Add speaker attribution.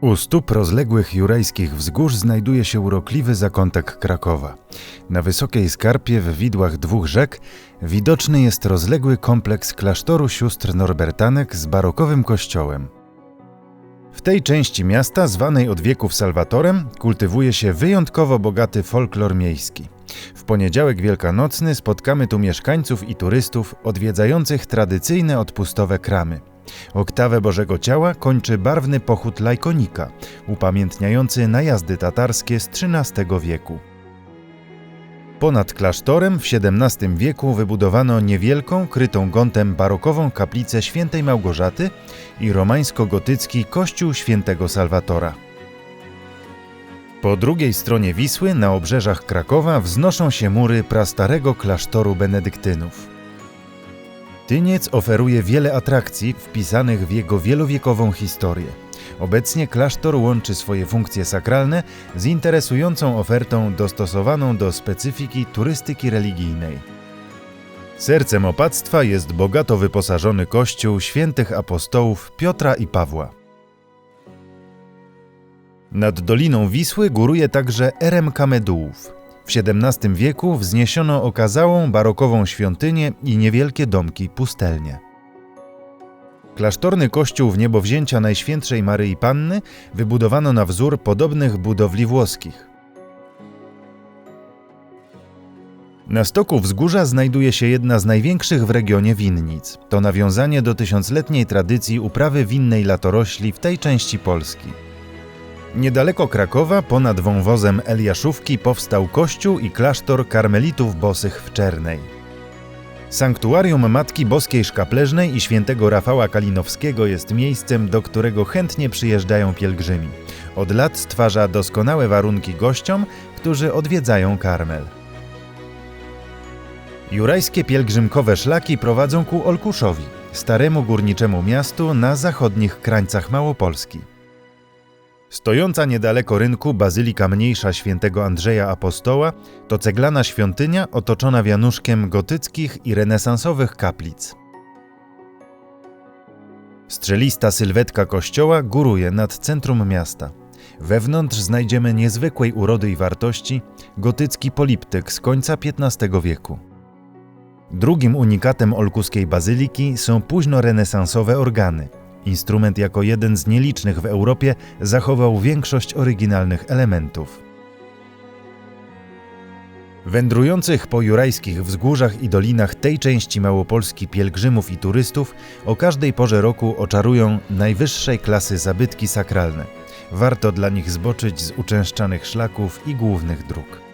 Speaker 1: U stóp rozległych jurajskich wzgórz znajduje się urokliwy zakątek Krakowa. Na wysokiej skarpie w widłach dwóch rzek widoczny jest rozległy kompleks klasztoru sióstr Norbertanek z barokowym kościołem. W tej części miasta, zwanej od wieków Salwatorem, kultywuje się wyjątkowo bogaty folklor miejski. W poniedziałek wielkanocny spotkamy tu mieszkańców i turystów odwiedzających tradycyjne odpustowe kramy. Oktawę Bożego Ciała kończy barwny pochód lajkonika, upamiętniający najazdy tatarskie z XIII wieku. Ponad klasztorem w XVII wieku wybudowano niewielką, krytą gątem barokową kaplicę świętej Małgorzaty i romańsko-gotycki kościół świętego Salwatora. Po drugiej stronie Wisły, na obrzeżach Krakowa, wznoszą się mury prastarego klasztoru benedyktynów. Tyniec oferuje wiele atrakcji wpisanych w jego wielowiekową historię. Obecnie klasztor łączy swoje funkcje sakralne z interesującą ofertą dostosowaną do specyfiki turystyki religijnej. Sercem opactwa jest bogato wyposażony kościół świętych apostołów Piotra i Pawła. Nad Doliną Wisły góruje także Erem Kamedułów. W XVII wieku wzniesiono okazałą barokową świątynię i niewielkie domki pustelnie. Klasztorny kościół w niebowzięcia Najświętszej Maryi Panny wybudowano na wzór podobnych budowli włoskich. Na stoku wzgórza znajduje się jedna z największych w regionie winnic. To nawiązanie do tysiącletniej tradycji uprawy winnej latorośli w tej części Polski. Niedaleko Krakowa, ponad wąwozem Eliaszówki, powstał kościół i klasztor karmelitów bosych w Czernej. Sanktuarium Matki Boskiej Szkapleżnej i świętego Rafała Kalinowskiego jest miejscem, do którego chętnie przyjeżdżają pielgrzymi. Od lat stwarza doskonałe warunki gościom, którzy odwiedzają Karmel. Jurajskie pielgrzymkowe szlaki prowadzą ku Olkuszowi, staremu górniczemu miastu na zachodnich krańcach Małopolski. Stojąca niedaleko rynku bazylika mniejsza świętego Andrzeja Apostoła to ceglana świątynia otoczona wianuszkiem gotyckich i renesansowych kaplic. Strzelista sylwetka kościoła góruje nad centrum miasta. Wewnątrz znajdziemy niezwykłej urody i wartości gotycki poliptyk z końca XV wieku. Drugim unikatem olkuskiej bazyliki są późnorenesansowe organy – Instrument jako jeden z nielicznych w Europie zachował większość oryginalnych elementów. Wędrujących po jurajskich wzgórzach i dolinach tej części Małopolski pielgrzymów i turystów o każdej porze roku oczarują najwyższej klasy zabytki sakralne. Warto dla nich zboczyć z uczęszczanych szlaków i głównych dróg.